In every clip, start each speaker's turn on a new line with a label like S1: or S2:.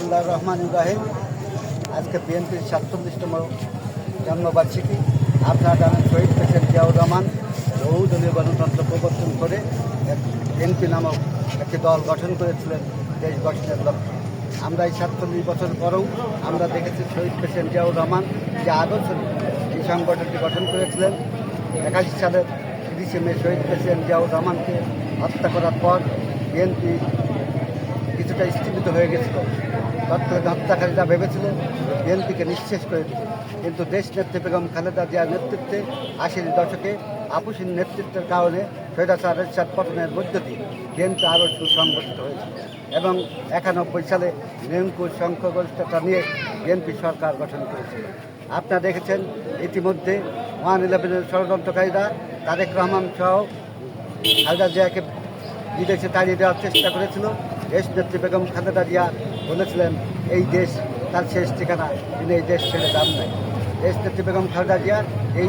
S1: বিসমুল্লাহ রহমান ইব্রাহিম। আজকে বিএনপির সাতচল্লিশতম জন্মবার্ষিকী। আপনারা জানেন শহীদ প্রেসিডেন্ট জিয়াউর রহমান বহুদলীয় গণতন্ত্র প্রবর্তন করে বিএনপি নামক একটি দল গঠন করেছিলেন দেশ গঠনের লক্ষ্যে। আমরা এই সাতচল্লিশ বছর পরেও আমরা দেখেছি শহীদ প্রেসিডেন্ট জিয়াউর রহমান যে আদর্শ এই সংগঠনটি গঠন করেছিলেন, একাশি সালের তিরিশে মে শহীদ প্রেসিডেন্ট জিয়াউর রহমানকে হত্যা করার পর বিএনপি কিছুটা স্থগিত হয়ে গেছিল। তৎকালীন হত্যাকারীরা ভেবেছিল বিএনপিকে নিঃশেষ করে দিবে কিন্তু দেশ নেত্রী বেগম খালেদা জিয়ার নেতৃত্বে আশির দশকে আপুসীন নেতৃত্বের কারণে স্বৈরাচার রেশাদ পতনের মধ্য দিয়ে বিএনপি আরও সুসংগঠিত হয়েছে। এবং একানব্বই সালে নিরঙ্কুশ সংখ্যাগরিষ্ঠতা নিয়ে বিএনপি সরকার গঠন করেছিল। আপনারা দেখেছেন, ইতিমধ্যে ওয়ান ইলেভেনের ষড়যন্ত্রকারীরা তারেক রহমান সহ খালেদা জিয়াকে বিদেশে তাড়িয়ে দেওয়ার চেষ্টা করেছিল। দেশ নেত্রী বেগম খালেদা জিয়া বলেছিলেন, এই দেশ তার শেষ ঠিকানা তিনি এই দেশ ছেড়ে যান নাই। দেশ নেত্রী বেগম খালেদা জিয়া এই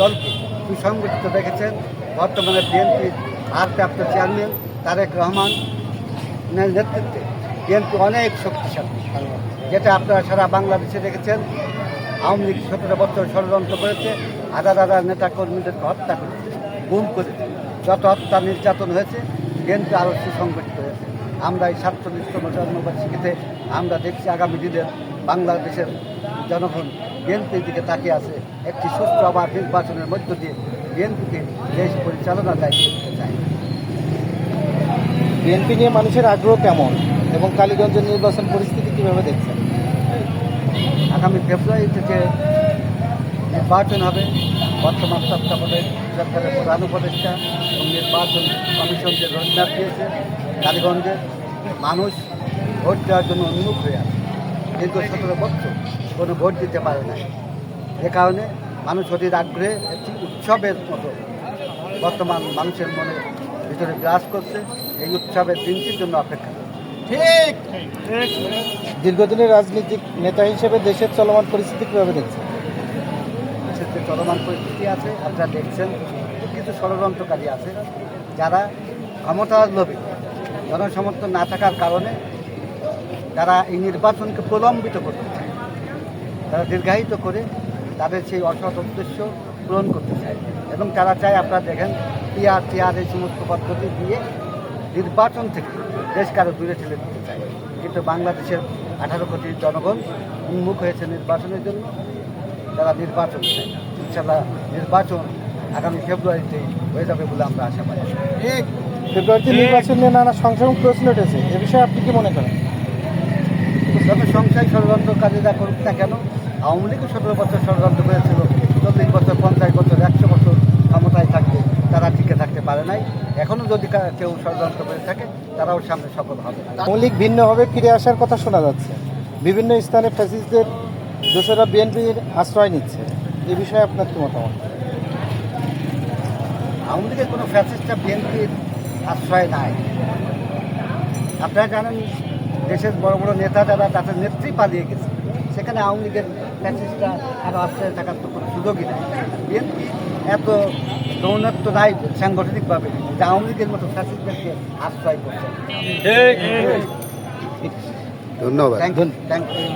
S1: দলকে সুসংগঠিত দেখেছেন বর্তমানে বিএনপির ভারপ্রাপ্ত চেয়ারম্যান তারেক রহমান নেতৃত্বে বিএনপি অনেক শক্তিশালী, যেটা আপনারা সারা বাংলাদেশে দেখেছেন। আওয়ামী লীগ সতেরো বছর ষড়যন্ত্র করেছে, হাজার হাজার নেতা কর্মীদেরকে হত্যা করেছে, গুম করেছে, যত হত্যা নির্যাতন হয়েছে, বিএনপি আরও সুসংগঠিত হয়েছে। আমরা এই সাতচল্লিশতম জন্মবার্ষিকীতে আমরা দেখছি আগামী দিনে বাংলাদেশের জনগণ বিএনপির দিকে তাকিয়ে আছে। একটি সুস্থ আবার নির্বাচনের মধ্য দিয়ে বিএনপিকে দেশ পরিচালনার দায়িত্ব দিতে চায়।
S2: বিএনপি নিয়ে মানুষের আগ্রহ কেমন এবং কালীগঞ্জের নির্বাচন পরিস্থিতি কীভাবে দেখছেন?
S1: আগামী ফেব্রুয়ারি থেকে নির্বাচন হবে। বর্তমান তত্ত্বাবধায়ক সরকারের প্রধান উপদেষ্টা নির্বাচন কমিশন যে রোডম্যাপ দিয়েছে, কালীগঞ্জে মানুষ ভোট দেওয়ার জন্য উন্মুখ হয়ে আছে। দীর্ঘ সতেরো বছর কোনো ভোট দিতে পারে না এ কারণে মানুষ অধীর আগ্রহে একটি উৎসবের মতো বর্তমান মানুষের মনে ভিতরে বিরাজ করছে। এই উৎসবের দিনটির জন্য অপেক্ষা করছে।
S2: দীর্ঘদিনের রাজনৈতিক নেতা হিসেবে দেশের চলমান পরিস্থিতি কীভাবে দেখছেন?
S1: দেশের যে চলমান পরিস্থিতি আছে, আপনারা দেখছেন কিছু ষড়যন্ত্রকারী আছে, যারা ক্ষমতার লোভে জনসমর্থন না থাকার কারণে তারা এই নির্বাচনকে প্রলম্বিত করতে চায়। তারা দীর্ঘায়িত করে তাদের সেই অসৎ উদ্দেশ্য পূরণ করতে চায় এবং তারা চায়, আপনারা দেখেন পিয়ার টিয়ার এই সমস্ত পদ্ধতি দিয়ে নির্বাচন থেকে দেশ কারও দূরে ঠেলে দিতে চায়। কিন্তু বাংলাদেশের আঠারো কোটি জনগণ উন্মুখ হয়েছে নির্বাচনের জন্য। তারা নির্বাচন চায় ইনশাল্লাহ নির্বাচন আগামী ফেব্রুয়ারিতে হয়ে যাবে বলে আমরা আশা পাই
S2: ফেব্রুয়ারিতে নির্বাচন নিয়ে নানা সংশয় প্রশ্ন উঠেছে। এ বিষয়ে আপনি কি মনে করেন?
S1: যত সংশয় ষড়যন্ত্রকারীরা করুক না কেন আওয়ামী লীগও সতেরো বছর ষড়যন্ত্র করেছিল চল্লিশ বছর পঞ্চাশ বছর একশো বছর ক্ষমতায় থাকবে তারা টিকে থাকতে পারে নাই। এখনও যদি কেউ ষড়যন্ত্র করে থাকে তারাও সামনে সফল হবে
S2: আওয়ামী লীগ ভিন্নভাবে ফিরে আসার কথা শোনা যাচ্ছে। বিভিন্ন স্থানে ফ্যাসিস্টদের দোষরা বিএনপির আশ্রয় নিচ্ছে। এ বিষয়ে আপনার কি মতামত?
S1: আওয়ামী লীগের কোনো ফ্যাসিস্টটা বিএনপির আশ্রয় নাই। আপনারা জানেন দেশের বড় বড় নেতা যারা তাদের নেত্রী পালিয়ে গেছে। সেখানে আওয়ামী লীগের ফ্যাসিস্টরা আরও আশ্রয় থাকার তো কোনো সুযোগই নেই। বিএনপি এত দৌনত্ব নাই সাংগঠনিকভাবে যে আওয়ামী লীগের মতো ফ্যাসিস্টদেরকে আশ্রয় করছে।
S3: ধন্যবাদ।
S1: Thank you thank you